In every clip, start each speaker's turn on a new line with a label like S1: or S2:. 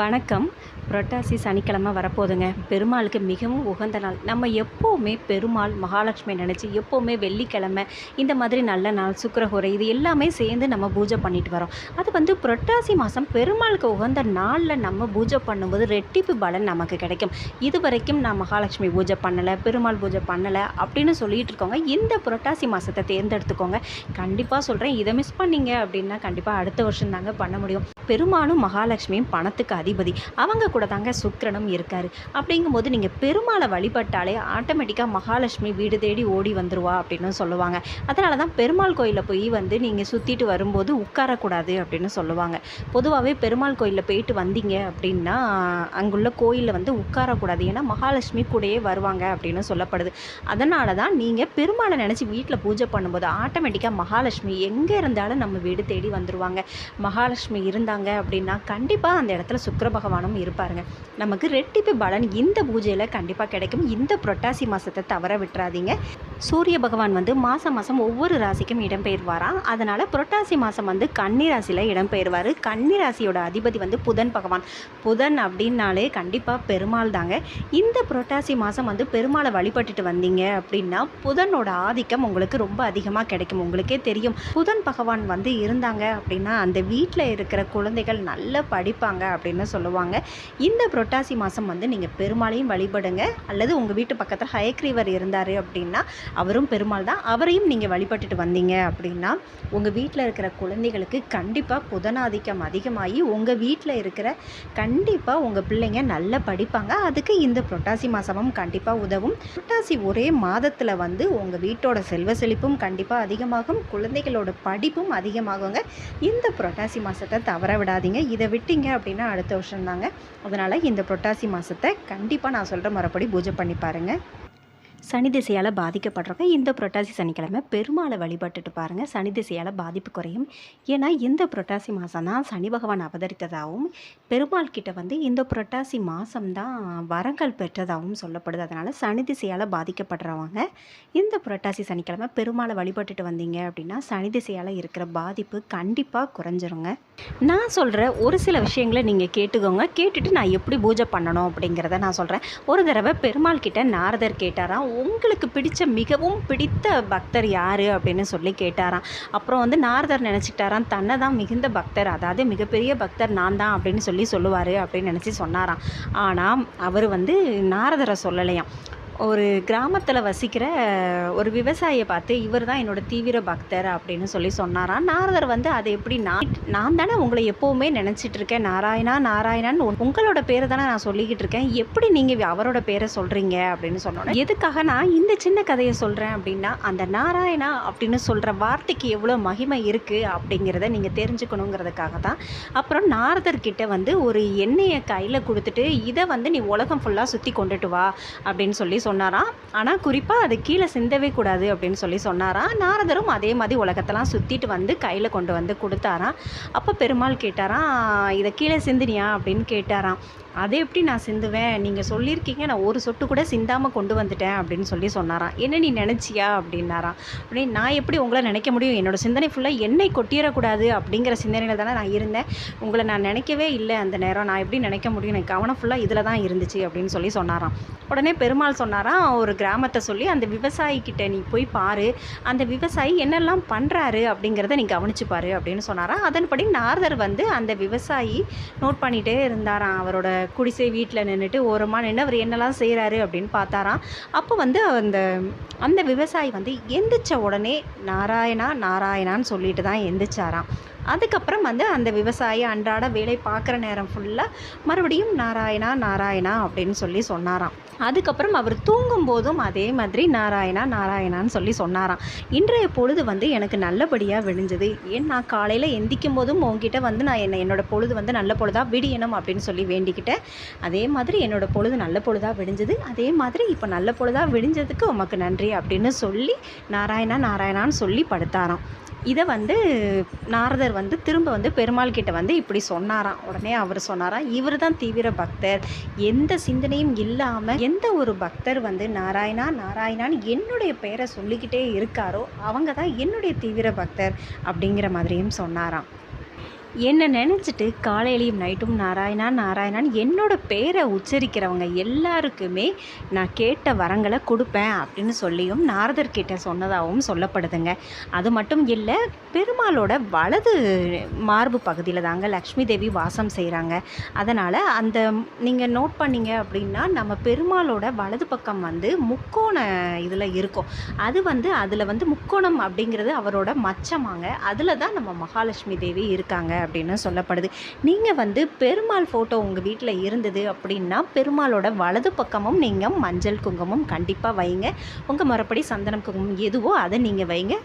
S1: வணக்கம். புரட்டாசி சனிக்கிழமை வரப்போகுதுங்க. பெருமாளுக்கு மிகவும் உகந்த நாள். நம்ம எப்போவுமே பெருமாள் மகாலட்சுமி நினச்சி எப்போவுமே வெள்ளிக்கிழமை இந்த மாதிரி நல்ல நாள் சுக்கிரஹோரை இது எல்லாமே சேர்ந்து நம்ம பூஜை பண்ணிட்டு வரோம். அது வந்து புரட்டாசி மாதம் பெருமாளுக்கு உகந்த நாளில் நம்ம பூஜை பண்ணும்போது ரெட்டிப்பு பலன் நமக்கு கிடைக்கும். இது வரைக்கும் நான் மகாலட்சுமி பூஜை பண்ணலை பெருமாள் பூஜை பண்ணலை அப்படின்னு சொல்லிட்டு இருக்கோங்க. இந்த புரட்டாசி மாதத்தை தேர்ந்தெடுத்துக்கோங்க. கண்டிப்பாக சொல்கிறேன் இதை மிஸ் பண்ணீங்க அப்படின்னா கண்டிப்பாக அடுத்த வருஷம் தாங்க பண்ண முடியும். பெருமாளும் மகாலட்சுமியும் பணத்துக்கு அதிபதி. அவங்க கூட தாங்க சுக்கிரனும் இருக்காரு. அப்படிங்கும்போது நீங்கள் பெருமாளை வழிபட்டாலே ஆட்டோமேட்டிக்காக மகாலட்சுமி வீடு தேடி ஓடி வந்துருவா அப்படின்னு சொல்லுவாங்க. அதனால தான் பெருமாள் கோயிலில் போய் வந்து நீங்கள் சுற்றிட்டு வரும்போது உட்காரக்கூடாது அப்படின்னு சொல்லுவாங்க. பொதுவாகவே பெருமாள் கோயிலில் போயிட்டு வந்தீங்க அப்படின்னா அங்குள்ள கோயிலில் வந்து உட்காரக்கூடாது. ஏன்னா மகாலட்சுமி கூடயே வருவாங்க அப்படின்னு சொல்லப்படுது. அதனால தான் நீங்கள் பெருமாளை நினச்சி வீட்டில் பூஜை பண்ணும்போது ஆட்டோமேட்டிக்காக மகாலட்சுமி எங்கே இருந்தாலும் நம்ம வீடு தேடி வந்துருவாங்க. மகாலட்சுமி இருந்தால் இருந்தாங்க அப்படின்னா கண்டிப்பாக அந்த இடத்துல சுக்கிர பகவானும் இருப்பாருங்க. நமக்கு ரெட்டிப்பு பலன் இந்த பூஜையில் கண்டிப்பாக கிடைக்கும். இந்த புரட்டாசி மாதத்தை தவற விட்டுறாதீங்க. சூரிய பகவான் வந்து மாதம் மாதம் ஒவ்வொரு ராசிக்கும் இடம்பெயர்வாராம் அதனால் புரட்டாசி மாதம் வந்து கன்னி ராசியில் இடம்பெயர்வார். கன்னி ராசியோட அதிபதி வந்து புதன் பகவான். புதன் அப்படின்னாலே கண்டிப்பாக பெருமாள் தாங்க. இந்த புரட்டாசி மாதம் வந்து பெருமாளை வழிபட்டுட்டு வந்தீங்க அப்படின்னா புதனோட ஆதிக்கம் உங்களுக்கு ரொம்ப அதிகமாக கிடைக்கும். உங்களுக்கே தெரியும். புதன் பகவான் வந்து இருந்தாங்க அப்படின்னா அந்த வீட்டில் இருக்கிற குழந்தைகள் நல்லா படிப்பாங்க அப்படின்னு சொல்லுவாங்க. இந்த புரட்டாசி மாதம் வந்து நீங்கள் பெருமாளையும் வழிபடுங்க. அல்லது உங்கள் வீட்டு பக்கத்தில் ஹயக்ரீவர் இருந்தார் அப்படின்னா அவரும் பெருமாள் தான். அவரையும் நீங்கள் வழிபட்டுட்டு வந்தீங்க அப்படின்னா உங்கள் வீட்டில் இருக்கிற குழந்தைகளுக்கு கண்டிப்பாக புதனாதிக்கம் அதிகமாகி உங்கள் வீட்டில் இருக்கிற கண்டிப்பாக உங்கள் பிள்ளைங்க நல்லா படிப்பாங்க. அதுக்கு இந்த புரட்டாசி மாதமும் கண்டிப்பாக உதவும். புரட்டாசி ஒரே மாதத்தில் வந்து உங்கள் வீட்டோட செல்வ செழிப்பும் கண்டிப்பாக அதிகமாகும். குழந்தைகளோட படிப்பும் அதிகமாகுங்க. இந்த புரட்டாசி மாதத்தை தவற விடாதீங்க. இதை விட்டீங்க அப்படின்னா அடுத்த வருஷம் தாங்க அதனால் இந்த புரட்டாசி மாதத்தை கண்டிப்பாக நான் சொல்கிற மறுபடி பூஜை பண்ணி பாருங்கள் சனி திசையால் பாதிக்கப்படுறவங்க இந்த புரட்டாசி சனிக்கிழமை பெருமாளை வழிபட்டுட்டு பாருங்கள் சனி திசையால் பாதிப்பு குறையும். ஏன்னா இந்த புரட்டாசி மாதம் தான் சனி பகவான் அவதரித்ததாகவும் பெருமாள் கிட்ட வந்து இந்த புரட்டாசி மாதம் தான் வரங்கள் பெற்றதாகவும் சொல்லப்படுது. அதனால் சனி திசையால் பாதிக்கப்படுறவங்க இந்த புரட்டாசி சனிக்கிழமை பெருமாளை வழிபட்டுட்டு வந்தீங்க அப்படின்னா சனி திசையால் இருக்கிற பாதிப்பு கண்டிப்பாக குறைஞ்சிருங்க. நான் சொல்கிற ஒரு சில விஷயங்களை நீங்கள் கேட்டுக்கோங்க. கேட்டுட்டு நான் எப்படி பூஜை பண்ணணும் அப்படிங்கிறத நான் சொல்கிறேன் ஒரு தடவை பெருமாள் கிட்ட நாரதர் கேட்டாராம் உங்களுக்கு பிடித்த மிகவும் பிடித்த பக்தர் யார் அப்படின்னு சொல்லி கேட்டாராம். அப்புறம் வந்து நாரதர் நினச்சிக்கிட்டாராம் தன்னை தான் மிகுந்த பக்தர். அதாவது மிகப்பெரிய பக்தர் நான் தான் அப்படின்னு சொல்லி சொல்லுவார் அப்படின்னு நினச்சி சொன்னாராம். ஆனால் அவர் வந்து நாரதரை சொல்லலையாம். ஒரு கிராமத்தில் வசிக்கிற ஒரு விவசாயியை பார்த்து இவர் தான் என்னோட தீவிர பக்தர் அப்படின்னு சொல்லி சொன்னாராம் நாரதர் வந்து அது எப்படி நான் நான் தானே உங்களை எப்போவுமே நினச்சிட்டு இருக்கேன். நாராயணா நாராயணான்னு உங்களோட பேரை தானே நான் சொல்லிக்கிட்டு இருக்கேன். எப்படி நீங்கள் அவரோட பேரை சொல்கிறீங்க அப்படின்னு சொன்னோன்னே எதுக்காக நான் இந்த சின்ன கதையை சொல்கிறேன் அப்படின்னா அந்த நாராயணா அப்படின்னு சொல்கிற வார்த்தைக்கு எவ்வளோ மகிமை இருக்குது அப்படிங்கிறத நீங்கள் தெரிஞ்சுக்கணுங்கிறதுக்காக தான். அப்புறம் நாரதர்கிட்ட வந்து ஒரு எண்ணெயை கையில் கொடுத்துட்டு இதை வந்து நீ உலகம் ஃபுல்லாக சுற்றி கொண்டுட்டு வா அப்படின்னு சொல்லி சொன்னாராம். ஆனால் குறிப்பாக அது கீழே சிந்தவே கூடாது அப்படின்னு சொல்லி சொன்னாராம். நாரதரும் அதே மாதிரி உலகத்தெல்லாம் சுற்றிட்டு வந்து கையில் கொண்டு வந்து கொடுத்தாராம். அப்போ பெருமாள் கேட்டாராம் இதை கீழே சிந்தினியா? அப்படின்னு கேட்டாராம். அதை எப்படி நான் சிந்துவேன்? நீங்கள் சொல்லியிருக்கீங்க. நான் ஒரு சொட்டு கூட சிந்தாமல் கொண்டு வந்துட்டேன் அப்படின்னு சொல்லி சொன்னாராம். என்ன நீ நினச்சியா? அப்படின்னாராம். அப்படி நான் எப்படி உங்களை நினைக்க முடியும்? என்னோட சிந்தனை ஃபுல்லாக என்னை கொட்டிடக்கூடாது அப்படிங்கிற சிந்தனையில் தானே நான் இருந்தேன். உங்களை நான் நினைக்கவே இல்லை அந்த நேரம். நான் எப்படி நினைக்க முடியும்? எனக்கு கவனம் ஃபுல்லாக இதில் தான் இருந்துச்சு அப்படின்னு சொல்லி சொன்னாராம். உடனே பெருமாள் சொன்னாராம் ஒரு கிராமத்தை சொல்லி அந்த விவசாயிக்கிட்ட நீ போய் பாரு. அந்த விவசாயி என்னெல்லாம் பண்ணுறாரு அப்படிங்கிறத நீ கவனிச்சு பாரு அப்படின்னு சொன்னாராம். அதன்படி நாரதர் வந்து அந்த விவசாயி நோட் பண்ணிகிட்டே இருந்தாராம். அவரோட குடிசை வீட்டில் நின்றுட்டு ஓரமாக நின்று அவர் என்னெல்லாம் செய்கிறாரு அப்படின்னு பார்த்தாராம். அப்போ வந்து அந்த அந்த விவசாயி வந்து எந்திரிச்ச உடனே நாராயணா நாராயணான்னு சொல்லிட்டு தான் எந்திரிச்சாராம். அதுக்கப்புறம் வந்து அந்த விவசாயி அன்றாட வேலை பார்க்குற நேரம் ஃபுல்லாக மறுபடியும் நாராயணா நாராயணா அப்படின்னு சொல்லி சொன்னாராம். அதுக்கப்புறம் அவர் தூங்கும் போதும் அதே மாதிரி நாராயணா நாராயணான்னு சொல்லி சொன்னாராம். இன்றைய பொழுது வந்து எனக்கு நல்லபடியாக விழிஞ்சது ஏன் நான் காலையில் எந்திக்கும் போதும் உங்ககிட்ட வந்து நான் என்ன என்னோட பொழுது வந்து நல்ல பொழுதாக விடியணும் அப்படின்னு சொல்லி வேண்டிக்கிட்டேன். அதே மாதிரி என்னோட பொழுது நல்ல பொழுதாக விடிஞ்சது. அதே மாதிரி இப்போ நல்ல பொழுதாக விடிஞ்சதுக்கு உமக்கு நன்றி அப்படின்னு சொல்லி நாராயணா நாராயணான்னு சொல்லி படுத்தாராம். இதை வந்து நாரதர் வந்து திரும்ப வந்து பெருமாள் கிட்ட வந்து இப்படி சொன்னாராம். உடனே அவர் சொன்னாராம் இவர் தான் தீவிர பக்தர். எந்த சிந்தனையும் இல்லாமல் எந்த ஒரு பக்தர் வந்து நாராயணா நாராயணான்னு என்னுடைய பெயரை சொல்லிக்கிட்டே இருக்காரோ அவங்க தான் என்னுடைய தீவிர பக்தர். அப்படிங்கிற மாதிரியும் சொன்னாராம். என்னை நினச்சிட்டு காலையிலையும் நைட்டும் நாராயணா நாராயணான்னு என்னோட பேரை உச்சரிக்கிறவங்க எல்லாருக்குமே நான் கேட்ட வரங்களை கொடுப்பேன் அப்படின்னு சொல்லியும் நாரதர்கிட்ட சொன்னதாகவும் சொல்லப்படுதுங்க. அது மட்டும் இல்லை பெருமாளோட வலது மார்பு பகுதியில் தாங்க லக்ஷ்மி தேவி வாசம் செய்கிறாங்க அதனால் அந்த நீங்கள் நோட் பண்ணீங்க அப்படின்னா நம்ம பெருமாளோட வலது பக்கம் வந்து முக்கோண இதில் இருக்கும். அது வந்து அதில் வந்து முக்கோணம் அப்படிங்கிறது அவரோட மச்சமாங்க. அதில் தான் நம்ம மகாலட்சுமி தேவி இருக்காங்க அப்படின்னு சொல்லப்படுது. நீங்கள் வந்து பெருமாள் ஃபோட்டோ உங்கள் வீட்டில் இருந்தது அப்படின்னா பெருமாளோட வலது பக்கமும் நீங்கள் மஞ்சள் குங்குமம் கண்டிப்பாக வைங்க. உங்கள் மறுபடி சந்தனம் குங்குமம் எதுவோ அதை நீங்கள் வைங்க.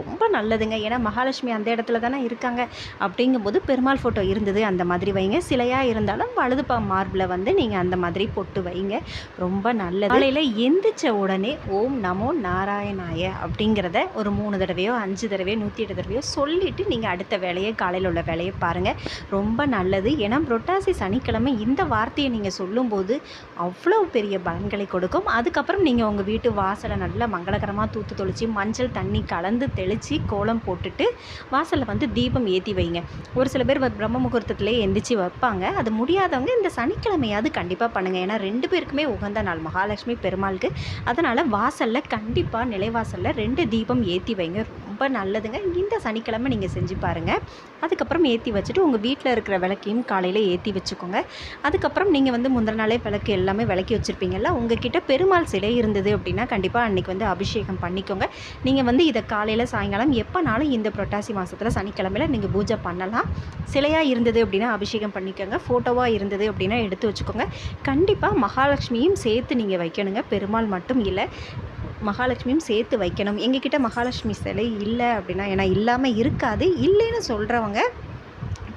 S1: ரொம்ப நல்லதுங்க. ஏன்னா மகாலட்சுமி அந்த இடத்துல தானே இருக்காங்க. அப்படிங்கும்போது பெருமாள் ஃபோட்டோ இருந்தது. அந்த மாதிரி வைங்க. சிலையாக இருந்தாலும் வலது மார்பில் வந்து நீங்கள் அந்த மாதிரி பொட்டு வைங்க. ரொம்ப நல்லது. காலையில் எந்திரிச்ச உடனே ஓம் நமோ நாராயணாய அப்படிங்கிறத ஒரு மூணு தடவையோ அஞ்சு தடவையோ நூற்றி எட்டு தடவையோ சொல்லிவிட்டு நீங்கள் அடுத்த வேலையை காலையில் உள்ள வேலையை பாருங்கள் ரொம்ப நல்லது. ஏன்னா புரட்டாசி சனிக்கிழமை இந்த வார்த்தையை நீங்கள் சொல்லும்போது அவ்வளோ பெரிய பலன்களை கொடுக்கும். அதுக்கப்புறம் நீங்கள் உங்கள் வீட்டு வாசலை நல்லா மங்களகரமாக தூத்து தொளிச்சு மஞ்சள் தண்ணி கலந்து தெளித்து கோலம் போட்டுட்டு வாசலில் வந்து தீபம் ஏற்றி வைங்க. ஒரு சில பேர் பிரம்ம முகூர்த்தத்திலே எந்திரிச்சு வைப்பாங்க. அது முடியாதவங்க இந்த சனிக்கிழமையாவது கண்டிப்பாக பண்ணுங்கள் ஏன்னா ரெண்டு பேருக்குமே உகந்த நாள். மகாலட்சுமி பெருமாளுக்கு. அதனால் வாசலில் கண்டிப்பாக நிலைவாசலில் ரெண்டு தீபம் ஏற்றி வைங்க. ரொம்ப நல்லதுங்க. இந்த சனிக்கிழமை நீங்கள் செஞ்சு பாருங்கள் அதுக்கப்புறம் ஏற்றி வச்சுட்டு உங்கள் வீட்டில் இருக்கிற விளக்கையும் காலையில் ஏற்றி வச்சுக்கோங்க. அதுக்கப்புறம் நீங்கள் வந்து முந்தின நாளே விளக்கு எல்லாமே விளக்கி வச்சுருப்பீங்கல்ல உங்ககிட்ட பெருமாள் சிலை இருந்தது அப்படின்னா கண்டிப்பாக அன்றைக்கி வந்து அபிஷேகம் பண்ணிக்கோங்க. நீங்கள் வந்து இதை காலையில் சாயங்காலம் எப்போனாலும் இந்த புரட்டாசி மாதத்தில் சனிக்கிழமையில் நீங்கள் பூஜை பண்ணலாம். சிலையாக இருந்தது அப்படின்னா அபிஷேகம் பண்ணிக்கோங்க. ஃபோட்டோவாக இருந்தது அப்படின்னா எடுத்து வச்சுக்கோங்க. கண்டிப்பாக மகாலட்சுமியும் சேர்த்து நீங்கள் வைக்கணுங்க. பெருமாள் மட்டும் இல்லை. மகாலட்சுமியும் சேர்த்து வைக்கணும். எங்ககிட்ட மகாலட்சுமி சிலை இல்லை அப்படின்னா ஏன்னா இல்லாமல் இருக்காது. இல்லைன்னு சொல்கிறவங்க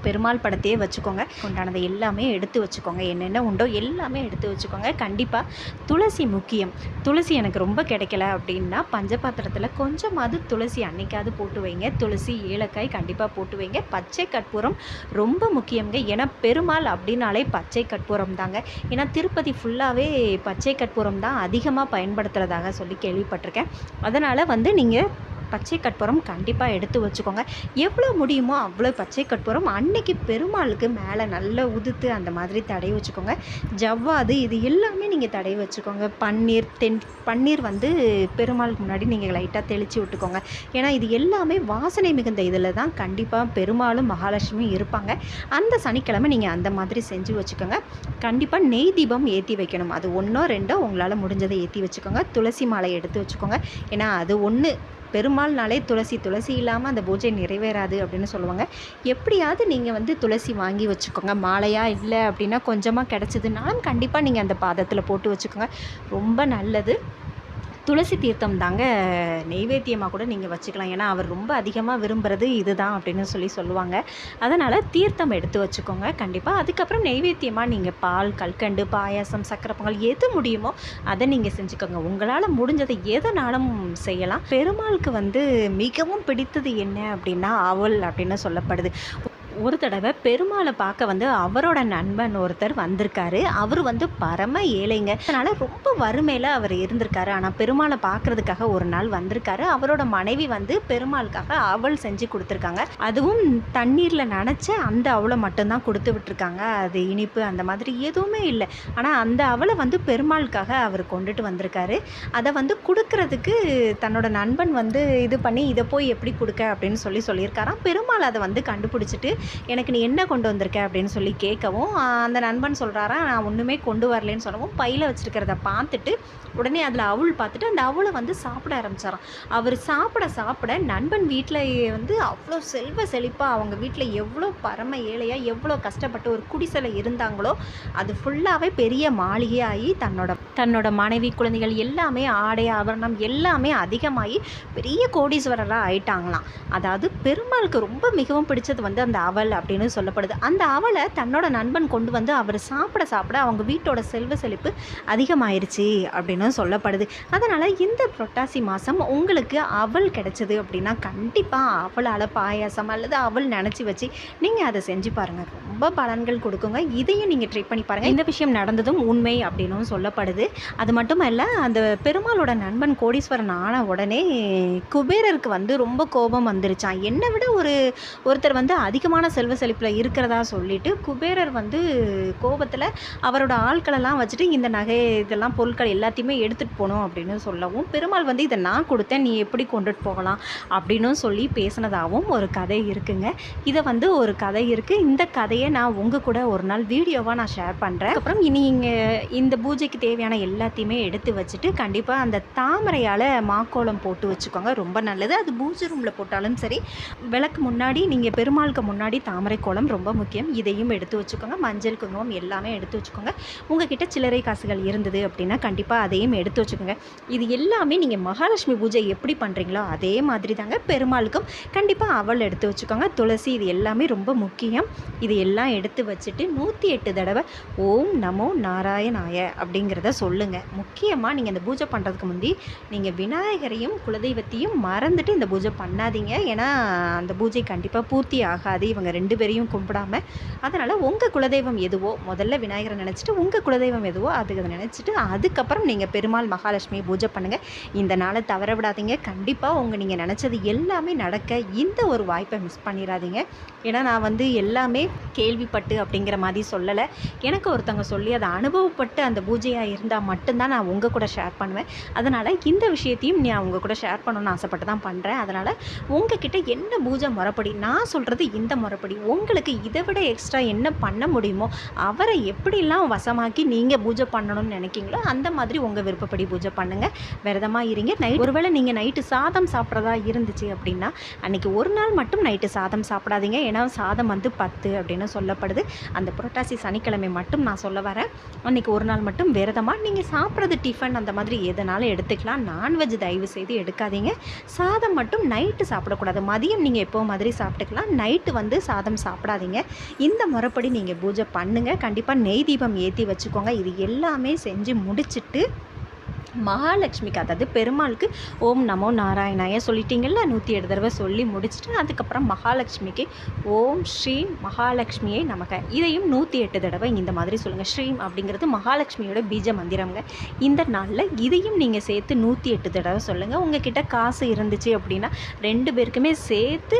S1: பெருமாள் படத்தையே வச்சுக்கோங்க. உண்டானதை எல்லாமே எடுத்து வச்சுக்கோங்க. என்னென்ன உண்டோ எல்லாமே எடுத்து வச்சுக்கோங்க. கண்டிப்பாக துளசி முக்கியம். துளசி எனக்கு ரொம்ப கிடைக்கல அப்படின்னா பஞ்சபாத்திரத்தில் கொஞ்சமாவது துளசி அன்னைக்காவது போட்டு வைங்க. துளசி ஏலக்காய் கண்டிப்பாக போட்டு வைங்க. பச்சை கற்பூரம் ரொம்ப முக்கியங்க ஏன்னா பெருமாள் அப்படின்னாலே பச்சை கற்பூரம் தாங்க. ஏன்னா திருப்பதி ஃபுல்லாகவே பச்சை கற்பூரம் தான் அதிகமாக பயன்படுத்துகிறதாக சொல்லி கேள்விப்பட்டிருக்கேன். அதனால் வந்து நீங்கள் பச்சை கற்பூரம் கண்டிப்பாக எடுத்து வச்சுக்கோங்க. எவ்வளோ முடியுமோ அவ்வளோ பச்சை கற்பூரம் அன்னைக்கு பெருமாளுக்கு மேலே நல்லா உதுத்து அந்த மாதிரி தடவி வச்சுக்கோங்க. ஜவ்வாது இது எல்லாமே நீங்கள் தடவி வச்சுக்கோங்க. பன்னீர் தென் பன்னீர் வந்து பெருமாளுக்கு முன்னாடி நீங்கள் லைட்டாக தெளித்து விட்டுக்கோங்க. ஏன்னா இது எல்லாமே வாசனை மிகுந்த இதில் தான் கண்டிப்பாக பெருமாளும் மகாலட்சுமியும் இருப்பாங்க. அந்த சனிக்கிழமை நீங்கள் அந்த மாதிரி செஞ்சு வச்சுக்கோங்க. கண்டிப்பாக நெய் தீபம் ஏற்றி வைக்கணும். அது ஒன்றோ ரெண்டோ உங்களால் முடிஞ்சதை ஏற்றி வச்சுக்கோங்க. துளசி மாலை எடுத்து வச்சுக்கோங்க. ஏன்னா அது ஒன்று பெருமாள்னாலே துளசி துளசி இல்லாமல் அந்த பூஜை நிறைவேறாது அப்படின்னு சொல்லுவாங்க. எப்படியாவது நீங்கள் வந்து துளசி வாங்கி வச்சுக்கோங்க. மாலையாக இல்லை அப்படின்னா கொஞ்சமாக கிடச்சிதுனாலும் கண்டிப்பாக நீங்கள் அந்த பாதத்தில் போட்டு வச்சுக்கோங்க. ரொம்ப நல்லது. துளசி தீர்த்தம் தாங்க நெய்வேத்தியமாக கூட நீங்கள் வச்சுக்கலாம். ஏன்னா அவர் ரொம்ப அதிகமாக விரும்புகிறது இதுதான் அப்படின்னு சொல்லி சொல்லுவாங்க. அதனால் தீர்த்தம் எடுத்து வச்சுக்கோங்க. கண்டிப்பாக அதுக்கப்புறம் நெய்வேத்தியமாக நீங்கள் பால் கல்கண்டு பாயாசம் சக்கரை பொங்கல் எது முடியுமோ அதை நீங்கள் செஞ்சுக்கோங்க. உங்களால் முடிஞ்சதை எதனாலும் செய்யலாம். பெருமாளுக்கு வந்து மிகவும் பிடித்தது என்ன அப்படின்னா அவல் அப்படின்னு சொல்லப்படுது. ஒரு தடவை பெருமாளை பார்க்க வந்து அவரோட நண்பன் ஒருத்தர் வந்திருக்காரு. அவர் வந்து பரம ஏழைங்க. அதனால் ரொம்ப வறுமையில் அவர் இருந்திருக்காரு. ஆனால் பெருமாளை பார்க்கறதுக்காக ஒரு நாள் வந்திருக்காரு. அவரோட மனைவி வந்து பெருமாளுக்காக அவள் செஞ்சு கொடுத்துருக்காங்க. அதுவும் தண்ணீரில் நினச்ச அந்த அவளை மட்டும்தான் கொடுத்து விட்டுருக்காங்க. அது இனிப்பு அந்த மாதிரி எதுவுமே இல்லை. ஆனால் அந்த அவளை வந்து பெருமாளுக்காக அவர் கொண்டுட்டு வந்திருக்காரு. அதை வந்து கொடுக்கறதுக்கு தன்னோட நண்பன் வந்து இது பண்ணி இதை போய் எப்படி கொடுக்க அப்படின்னு சொல்லி சொல்லியிருக்காராம். பெருமாள் அதை வந்து கண்டுபிடிச்சிட்டு எனக்கு நீ என்ன கொண்டு வந்திருக்க அப்படின்னு சொல்லி கேட்கவும் அந்த நண்பன் சொல்கிறாரா நான் ஒன்றுமே கொண்டு வரலேன்னு சொல்லவும் பையில் வச்சுருக்கிறத பார்த்துட்டு உடனே அதில் அவுள் பார்த்துட்டு அந்த அவளை வந்து சாப்பிட ஆரம்பிச்சாராம். அவர் சாப்பிட சாப்பிட நண்பன் வீட்டில் வந்து அவ்வளோ செல்வ செழிப்பாக அவங்க வீட்டில் எவ்வளோ பரம ஏழையாக எவ்வளோ கஷ்டப்பட்டு ஒரு குடிசலை இருந்தாங்களோ அது ஃபுல்லாகவே பெரிய மாளிகையாகி தன்னோட தன்னோட மனைவி குழந்தைகள் எல்லாமே ஆடை ஆபரணம் எல்லாமே அதிகமாகி பெரிய கோடீஸ்வரராக ஆயிட்டாங்களாம். அதாவது பெருமாளுக்கு ரொம்ப மிகவும் பிடிச்சது வந்து அந்த அவல் அப்படின்னு சொல்லப்படுது. அந்த அவலை தன்னோட நண்பன் கொண்டு வந்து அவர் சாப்பிட சாப்பிட அவங்க வீட்டோட செல்வ செழிப்பு அதிகமாயிருச்சு அப்படின்னு சொல்லப்படுது. அதனால் இந்த புரட்டாசி மாதம் உங்களுக்கு அவல் கிடைச்சது அப்படின்னா கண்டிப்பாக அவளால் பாயாசம் அல்லது அவள் நினச்சி வச்சு நீங்கள் அதை செஞ்சு பாருங்கள் ரொம்ப பலன்கள் கொடுக்குங்க. இதையும் நீங்கள் ட்ரை பண்ணி பாருங்கள் இந்த விஷயம் நடந்ததும் உண்மை அப்படின்னும் சொல்லப்படுது. அது மட்டும் இல்லை அந்த பெருமாளோட நண்பன் கோடீஸ்வரன் ஆன உடனே குபேரருக்கு வந்து ரொம்ப கோபம் வந்துருச்சான் என்னை விட ஒரு ஒருத்தர் வந்து அதிகமான அதிகமான செல்வ செழிப்பில் இருக்கிறதா சொல்லிட்டு குபேரர் வந்து கோபத்தில் அவரோட ஆட்களெல்லாம் வச்சுட்டு இந்த நகை இதெல்லாம் பொருட்கள் எல்லாத்தையுமே எடுத்துகிட்டு போகணும் அப்படின்னு சொல்லவும் பெருமாள் வந்து இதை நான் கொடுத்தேன் நீ எப்படி கொண்டுட்டு போகலாம்? அப்படின்னு சொல்லி பேசினதாகவும் ஒரு கதை இருக்குங்க. இதை வந்து ஒரு கதை இருக்குது இந்த கதையை நான் உங்கள் கூட ஒரு நாள் வீடியோவாக நான் ஷேர் பண்ணுறேன் அப்புறம் இனி இங்கே இந்த பூஜைக்கு தேவையான எல்லாத்தையுமே எடுத்து வச்சுட்டு கண்டிப்பாக அந்த தாமரையால் மாக்கோலம் போட்டு வச்சுக்கோங்க. ரொம்ப நல்லது. அது பூஜை ரூமில் போட்டாலும் சரி விளக்கு முன்னாடி நீங்கள் பெருமாளுக்கு முன்னாடி தாமரை கோலம் ரொம்ப முக்கியம். இதையும் எடுத்து வச்சுக்கோங்க. மஞ்சள் குங்குமம் எல்லாமே எடுத்து வச்சுக்கோங்க. உங்ககிட்ட சில்லறை காசுகள் இருந்தது அப்படின்னா கண்டிப்பாக அதையும் எடுத்து வச்சுக்கோங்க. இது எல்லாமே நீங்கள் மகாலட்சுமி பூஜை எப்படி பண்ணுறீங்களோ அதே மாதிரி தாங்க பெருமாளுக்கும் கண்டிப்பாக அவள் எடுத்து வச்சுக்கோங்க. துளசி இது எல்லாமே ரொம்ப முக்கியம். இது எல்லாம் எடுத்து வச்சுட்டு நூற்றி எட்டு தடவை ஓம் நமோ நாராயணாய அப்படிங்கிறத சொல்லுங்கள் முக்கியமாக நீங்கள் இந்த பூஜை பண்ணுறதுக்கு முந்தி நீங்கள் விநாயகரையும் குலதெய்வத்தையும் மறந்துட்டு இந்த பூஜை பண்ணாதீங்க. ஏன்னா அந்த பூஜை கண்டிப்பாக பூர்த்தி ஆகாது. இவங்க ரெண்டு பேரையும் கும்பிடாம அதனால் உங்கள் குலதெய்வம் எதுவோ முதல்ல விநாயகரை நினச்சிட்டு உங்கள் குலதெய்வம் எதுவோ அதுக்கு அதை நினச்சிட்டு அதுக்கப்புறம் நீங்கள் பெருமாள் மகாலட்சுமியை பூஜை பண்ணுங்கள் இந்த நாளை தவற விடாதீங்க. கண்டிப்பாக உங்கள் நீங்கள் நினச்சது எல்லாமே நடக்க இந்த ஒரு வாய்ப்பை மிஸ் பண்ணிடாதீங்க ஏன்னா நான் வந்து எல்லாமே கேள்விப்பட்டு அப்படிங்கிற மாதிரி சொல்லலை. எனக்கு ஒருத்தவங்க சொல்லி அதை அனுபவப்பட்டு அந்த பூஜையாக இருந்தால் மட்டும்தான் நான் உங்கள் கூட ஷேர் பண்ணுவேன். அதனால் இந்த விஷயத்தையும் நான் உங்கள் கூட ஷேர் பண்ணணும்னு ஆசைப்பட்டு தான் பண்ணுறேன் அதனால் உங்ககிட்ட என்ன பூஜை முறைப்படி நான் சொல்கிறது இந்த முறைப்படி உங்களுக்கு இதை விட எக்ஸ்ட்ரா என்ன பண்ண முடியுமோ அவரை எப்படிலாம் வசமாக்கி நீங்கள் பூஜை பண்ணணும்னு நினைக்கிங்களோ அந்த மாதிரி உங்கள் விருப்பப்படி பூஜை பண்ணுங்கள் விரதமாக இருங்க. நைட் ஒருவேளை நீங்கள் நைட்டு சாதம் சாப்பிட்றதா இருந்துச்சு அப்படின்னா அன்றைக்கி ஒரு நாள் மட்டும் நைட்டு சாதம் சாப்பிடாதீங்க. ஏன்னா சாதம் வந்து பத்து அப்படின்னு சொல்லப்படுது. அந்த புரட்டாசி சனிக்கிழமை மட்டும் நான் சொல்ல வரேன். அன்றைக்கி ஒரு நாள் மட்டும் விரதமாக நீங்கள் சாப்பிட்றது டிஃபன் அந்த மாதிரி எதனாலும் எடுத்துக்கலாம். நான்வெஜ் தயவு செய்து எடுக்காதீங்க. சாதம் மட்டும் நைட்டு சாப்பிடக்கூடாது. மதியம் நீங்கள் எப்போ மாதிரி சாப்பிட்டுக்கலாம். நைட்டு வந்து சாதம் சாப்பிடாதீங்க. இந்த முறைப்படி நீங்கள் பூஜை பண்ணுங்கள் கண்டிப்பாக நெய் தீபம் ஏற்றி வச்சுக்கோங்க. இது எல்லாமே செஞ்சு முடிச்சிட்டு மகாலட்சுமிக்கு அதாவது பெருமாளுக்கு ஓம் நமோ நாராயணாய சொல்லிட்டீங்கல்ல? நூற்றி எட்டு தடவை சொல்லி முடிச்சுட்டு அதுக்கப்புறம் மகாலட்சுமிக்கு ஓம் ஸ்ரீம் மகாலட்சுமியை நமக்கு இதையும் நூற்றி எட்டு தடவை இந்த மாதிரி சொல்லுங்கள் ஸ்ரீம் அப்படிங்கிறது மகாலட்சுமியோட பீஜ மந்திரம்ங்க. இந்த நாளில் இதையும் நீங்கள் சேர்த்து நூற்றி எட்டு தடவை சொல்லுங்கள் உங்ககிட்ட காசு இருந்துச்சு அப்படின்னா ரெண்டு பேருக்குமே சேர்த்து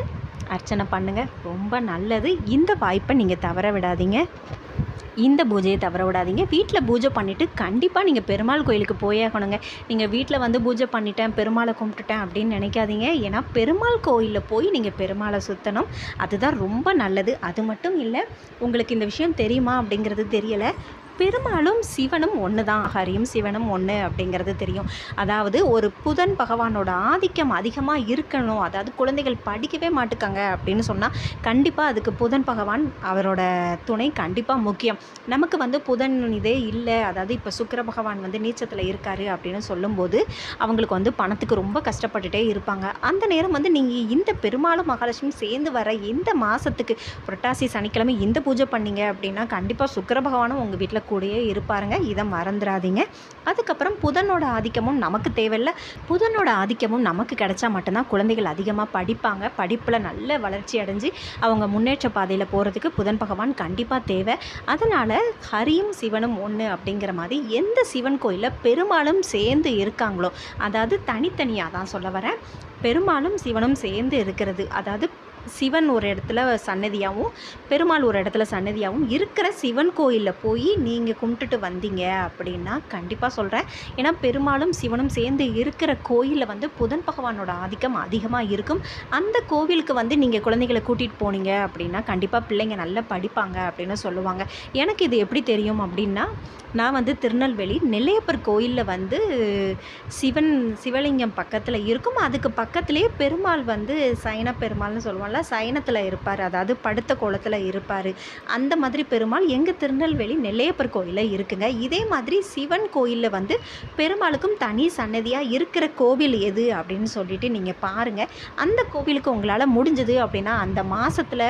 S1: அர்ச்சனை பண்ணுங்கள் ரொம்ப நல்லது. இந்த வாய்ப்பை நீங்கள் தவற விடாதீங்க. இந்த பூஜையை தவற விடாதீங்க. வீட்டில் பூஜை பண்ணிவிட்டு கண்டிப்பாக நீங்கள் பெருமாள் கோயிலுக்கு போயே ஆகணுங்க. நீங்கள் வீட்டில் வந்து பூஜை பண்ணிட்டேன் பெருமாளை கும்பிட்டுட்டேன் அப்படின்னு நினைக்காதீங்க. ஏன்னா பெருமாள் கோயிலில் போய் நீங்கள் பெருமாளை சுற்றணும் அதுதான் ரொம்ப நல்லது. அது மட்டும் இல்லை உங்களுக்கு இந்த விஷயம் தெரியுமா அப்படிங்கிறது தெரியலை. பெருமாளும் சிவனும் ஒன்று தான் ஹரியும் சிவனும் ஒன்று அப்படிங்கிறது தெரியும். அதாவது ஒரு புதன் பகவானோட ஆதிக்கம் அதிகமாக இருக்கணும். அதாவது குழந்தைகள் படிக்கவே மாட்டுக்காங்க அப்படின்னு சொன்னால் கண்டிப்பாக அதுக்கு புதன் பகவான் அவரோட துணை கண்டிப்பாக முக்கியம். நமக்கு வந்து புதன் இதே இல்லை. அதாவது இப்போ சுக்கிர பகவான் வந்து நீச்சத்தில் இருக்காரு அப்படின்னு சொல்லும்போது அவங்களுக்கு வந்து பணத்துக்கு ரொம்ப கஷ்டப்பட்டுட்டே இருப்பாங்க. அந்த நேரம் வந்து நீங்கள் இந்த பெருமாளும் மகாலட்சுமி சேர்ந்து வர இந்த மாதத்துக்கு புரட்டாசி சனிக்கிழமை இந்த பூஜை பண்ணீங்க அப்படின்னா கண்டிப்பாக சுக்கிர பகவானும் உங்கள் வீட்டில் கூடயே இருப்பாருங்க. இதை மறந்துடாதீங்க அதுக்கப்புறம் புதனோட ஆதிக்கமும் நமக்கு தேவையில்ல. புதனோட ஆதிக்கமும் நமக்கு கிடைச்சா மட்டும்தான் குழந்தைகள் அதிகமாக படிப்பாங்க. படிப்பில் நல்ல வளர்ச்சி அடைஞ்சு அவங்க முன்னேற்ற பாதையில் போகிறதுக்கு புதன் பகவான் கண்டிப்பாக தேவை. அதனால் ஹரியும் சிவனும் ஒன்று அப்படிங்கிற மாதிரி எந்த சிவன் கோயிலில் பெருமாளும் சேர்ந்து இருக்காங்களோ அதாவது தனித்தனியாக தான் சொல்ல வரேன். பெருமாளும் சிவனும் சேர்ந்து இருக்கிறது. அதாவது சிவன் ஒரு இடத்துல சன்னதியாகவும் பெருமாள் ஒரு இடத்துல சன்னதியாகவும் இருக்கிற சிவன் கோயிலில் போய் நீங்கள் கும்பிட்டுட்டு வந்தீங்க அப்படின்னா கண்டிப்பாக சொல்கிறேன் ஏன்னா பெருமாளும் சிவனும் சேர்ந்து இருக்கிற கோயிலில் வந்து புதன் பகவானோட ஆதிக்கம் அதிகமாக இருக்கும். அந்த கோவிலுக்கு வந்து நீங்கள் குழந்தைகளை கூட்டிகிட்டு போனீங்க அப்படின்னா கண்டிப்பாக பிள்ளைங்க நல்லா படிப்பாங்க அப்படின்னு சொல்லுவாங்க. எனக்கு இது எப்படி தெரியும் அப்படின்னா நான் வந்து திருநெல்வேலி நெல்லையப்பர் கோயிலில் வந்து சிவன் சிவலிங்கம் பக்கத்தில் இருக்கும். அதுக்கு பக்கத்துலேயே பெருமாள் வந்து சைன பெருமாள்னு சொல்லுவாங்க. பெருமாள்லாம் சைனத்தில் இருப்பார் அதாவது படுத்த கோலத்தில் இருப்பார். அந்த மாதிரி பெருமாள் எங்கள் திருநெல்வேலி நெல்லையப்பர் கோயிலில் இருக்குங்க. இதே மாதிரி சிவன் கோயிலில் வந்து பெருமாளுக்கும் தனி சன்னதியாக இருக்கிற கோவில் எது அப்படின்னு சொல்லிட்டு நீங்கள் பாருங்கள் அந்த கோவிலுக்கு உங்களால் முடிஞ்சது அப்படின்னா அந்த மாதத்தில்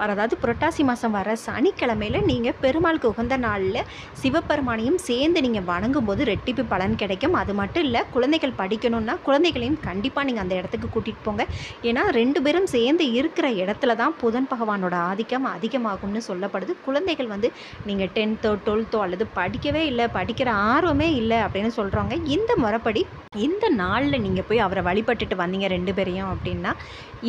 S1: வர அதாவது புரட்டாசி மாதம் வர சனிக்கிழமையில் நீங்கள் பெருமாளுக்கு உகந்த நாளில் சிவபெருமானையும் சேர்ந்து நீங்கள் வணங்கும்போது ரெட்டிப்பு பலன் கிடைக்கும். அது மட்டும் இல்லை குழந்தைகள் படிக்கணும்னா குழந்தைகளையும் கண்டிப்பாக நீங்கள் அந்த இடத்துக்கு கூட்டிகிட்டு போங்க. ஏன்னா ரெண்டு பேரும் சேர்ந்து இருக்கிற இடத்துல தான் புதன் பகவானோட ஆதிக்கம் அதிகமாகும்னு சொல்லப்படுது. குழந்தைகள் வந்து நீங்கள் டென்த்தோ டுவெல்த்தோ அல்லது படிக்கவே இல்லை படிக்கிற ஆர்வமே இல்லை அப்படின்னு சொல்கிறவங்க இந்த முறைப்படி இந்த நாளில் நீங்கள் போய் அவரை வழிபட்டுட்டு வந்தீங்க ரெண்டு பேரையும் அப்படின்னா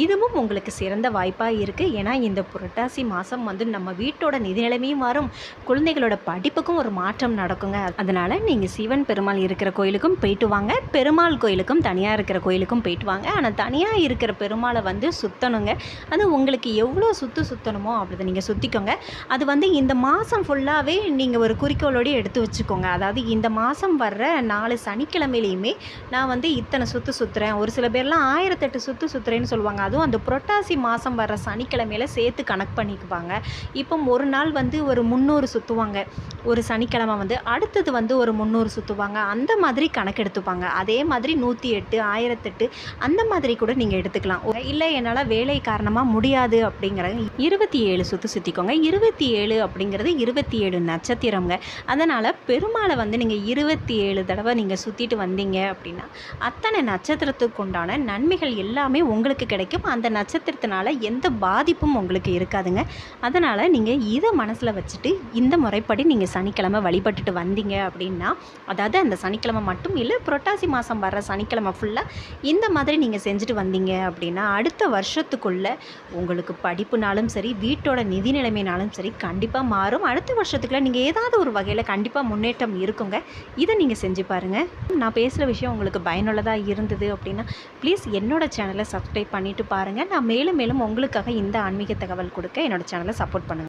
S1: இதுவும் உங்களுக்கு சிறந்த வாய்ப்பாக இருக்குது ஏன்னா இந்த புரட்டாசி மாதம் வந்து நம்ம வீட்டோட நிதி நிலைமையும் வரும் குழந்தைகளோட படிப்புக்கும் ஒரு மாற்றம் நடக்குங்க. அதனால் நீங்கள் சிவன் பெருமாள் இருக்கிற கோயிலுக்கும் போயிட்டு வாங்க. பெருமாள் கோயிலுக்கும் தனியாக இருக்கிற கோயிலுக்கும் போயிட்டு வாங்க. ஆனால் தனியாக இருக்கிற பெருமாளை வந்து சுற்றணுங்க அது உங்களுக்கு எவ்வளோ சுற்று சுற்றணுமோ அப்படி நீங்கள் சுற்றிக்கோங்க அது வந்து இந்த மாதம் ஃபுல்லாகவே நீங்கள் ஒரு குறிக்கோளோடய எடுத்து வச்சுக்கோங்க. அதாவது இந்த மாதம் வர்ற நாலு சனிக்கிழமையிலையுமே நான் வந்து இத்தனை சுற்று சுற்றுறேன் ஒரு சில பேர்லாம் ஆயிரத்தெட்டு சுற்று சுற்றுறேன்னு சொல்லுவாங்க. அதுவும் அந்த புரட்டாசி மாதம் வர சனிக்கிழமையில சேர்த்து கணக்கு பண்ணிக்குவாங்க. இப்போ ஒரு நாள் வந்து ஒரு முந்நூறு சுற்றுவாங்க ஒரு சனிக்கிழமை வந்து அடுத்தது வந்து ஒரு முந்நூறு சுற்றுவாங்க அந்த மாதிரி கணக்கு எடுத்துப்பாங்க அதே மாதிரி நூற்றி எட்டு ஆயிரத்தெட்டு அந்த மாதிரி கூட நீங்கள் எடுத்துக்கலாம். இல்லை என்னால் வேலை காரணமாக முடியாது அப்படிங்கிறது இருபத்தி ஏழு சுற்று சுற்றிக்கோங்க இருபத்தி ஏழு அப்படிங்கிறது இருபத்தி ஏழு நட்சத்திரம்ங்க. அதனால் பெருமாளை வந்து நீங்கள் இருபத்தி ஏழு தடவை நீங்கள் சுற்றிட்டு வந்தீங்க அப்படின்னா அத்தனை நட்சத்திரத்துக்கு உண்டான நன்மைகள் எல்லாமே உங்களுக்கு கிடைக்கும். அந்த நட்சத்திரத்தினால எந்த பாதிப்பும் உங்களுக்கு இருக்காதுங்க. அதனால் நீங்கள் இதை மனசில் வச்சுட்டு இந்த முறைப்படி நீங்கள் சனிக்கிழமை வழிபட்டுட்டு வந்தீங்க அப்படின்னா அதாவது அந்த சனிக்கிழமை மட்டும் இல்லை புரட்டாசி மாதம் வர்ற சனிக்கிழமை ஃபுல்லாக இந்த மாதிரி நீங்கள் செஞ்சுட்டு வந்தீங்க அப்படின்னா அடுத்த வருஷத்துக்குள்ளே உங்களுக்கு படிப்புனாலும் சரி வீட்டோட நிதி நிலைமைனாலும் சரி கண்டிப்பாக மாறும். அடுத்த வருஷத்துக்குள்ளே நீங்கள் ஏதாவது ஒரு வகையில் கண்டிப்பாக முன்னேற்றம் இருக்குங்க. இதை நீங்கள் செஞ்சு பாருங்கள் நான் பேசுகிற விஷயம் உங்களுக்கு பயனுள்ளதாக இருந்தது அப்படின்னா ப்ளீஸ் என்னோடய சேனலை சப்ஸ்கிரைப் பண்ணிவிட்டு பாருங்கள் நான் மேலும் மேலும் உங்களுக்காக இந்த ஆன்மீக தகவல் கொடுக்க என்னோட சேனலை சப்போர்ட் பண்ணுங்கள்